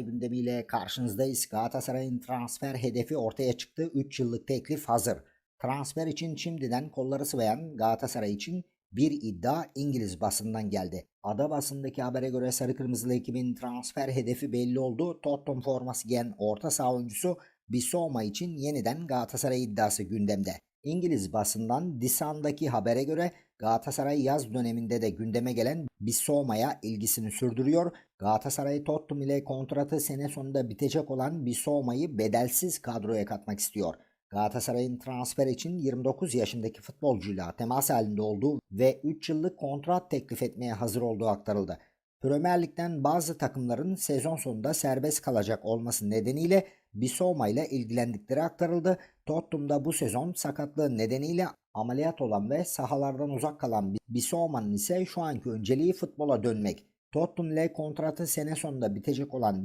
Galatasaray gündemiyle karşınızdayız. Galatasaray'ın transfer hedefi ortaya çıktı. 3 yıllık teklif hazır. Transfer için şimdiden kolları sıvayan Galatasaray için bir iddia İngiliz basından geldi. Ada basındaki habere göre Sarı Kırmızılı ekibin transfer hedefi belli oldu. Tottenham forması giyen orta saha oyuncusu Bissouma için yeniden Galatasaray iddiası gündemde. İngiliz basından Disan'daki habere göre Galatasaray yaz döneminde de gündeme gelen Bissouma'ya ilgisini sürdürüyor. Galatasaray Tottenham ile kontratı sene sonunda bitecek olan Bissouma'yı bedelsiz kadroya katmak istiyor. Galatasaray'ın transfer için 29 yaşındaki futbolcuyla temas halinde olduğu ve 3 yıllık kontrat teklif etmeye hazır olduğu aktarıldı. Premier Lig'den bazı takımların sezon sonunda serbest kalacak olması nedeniyle Bissouma ile ilgilendikleri aktarıldı. Tottenham'da bu sezon sakatlığı nedeniyle ameliyat olan ve sahalardan uzak kalan Bissouma'nın ise şu anki önceliği futbola dönmek. Tottenham ile kontratı sene sonunda bitecek olan